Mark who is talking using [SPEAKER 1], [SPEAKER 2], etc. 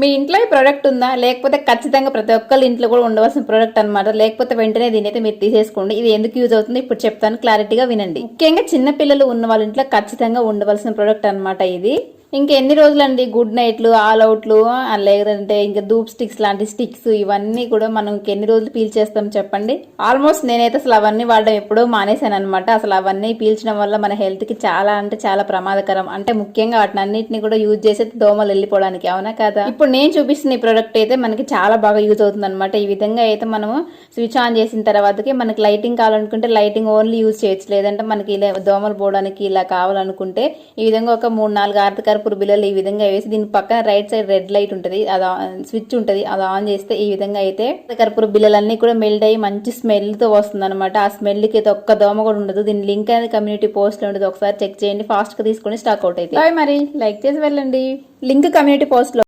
[SPEAKER 1] మీ ఇంట్లో ఈ ప్రోడక్ట్ ఉందా? లేకపోతే ఖచ్చితంగా ప్రతి ఒక్కరి ఇంట్లో కూడా ఉండవలసిన ప్రోడక్ట్ అన్నమాట. లేకపోతే వెంటనే దీని అయితే మీరు తీసేసుకోండి. ఇది ఎందుకు యూజ్ అవుతుంది? ఇప్పుడు చెప్తాను. క్లారిటీగా వినండి. ముఖ్యంగా చిన్న పిల్లలు ఉన్న వాళ్ళ ఇంట్లో ఖచ్చితంగా ఉండవలసిన ప్రోడక్ట్ అన్నమాట ఇది. ఇంకా ఎన్ని రోజులండి గుడ్ నైట్లు ఆల్ అవుట్లు లేదంటే ఇంకా ధూప్ స్టిక్స్ లాంటి స్టిక్స్ ఇవన్నీ కూడా మనం ఎన్ని రోజులు పీల్చేస్తాం చెప్పండి? ఆల్మోస్ట్ నేనైతే అసలు అవన్నీ వాడడం ఎప్పుడో మానేశాను అనమాట అసలు అవన్నీ పీల్చడం వల్ల మన హెల్త్కి చాలా అంటే చాలా ప్రమాదకరం. అంటే ముఖ్యంగా వాటిని అన్నింటినీ కూడా యూజ్ చేసి దోమలు వెళ్ళిపోవడానికి అవునా కదా? ఇప్పుడు నేను చూపిస్తున్న ఈ ప్రోడక్ట్ అయితే మనకి చాలా బాగా యూజ్ అవుతుంది అనమాట ఈ విధంగా అయితే మనము స్విచ్ ఆన్ చేసిన తర్వాతకి మనకి లైటింగ్ కావాలనుకుంటే లైటింగ్ ఓన్లీ యూజ్ చేయొచ్చు. లేదంటే మనకి ఇలా దోమలు పోవడానికి ఇలా కావాలనుకుంటే ఈ విధంగా ఒక మూడు నాలుగు ఆర్థిక ఆర్తకర్పూర బిల్లలు ఈ విధంగా వేసి దీని పక్కన రైట్ సైడ్ రెడ్ లైట్ ఉంటుంది. అది స్విచ్ ఉంటుంది. అది ఆన్ చేస్తే ఈ విధంగా అయితే కర్పూర బిల్లలన్నీ కూడా మెల్ట్ అయ్యి మంచి స్మెల్తో వస్తుంది అనమాట ఆ స్మెల్కి అయితే ఒక్క దోమ కూడా ఉండదు. దీని లింక్ అనేది కమ్యూనిటీ పోస్ట్లో ఉంటుంది. ఒకసారి చెక్ చేయండి. ఫాస్ట్గా తీసుకొని స్టాక్ అవుట్ అయితే. మరి. లైక్ చేసి వెళ్ళండి. లింక్ కమ్యూనిటీ పోస్ట్లో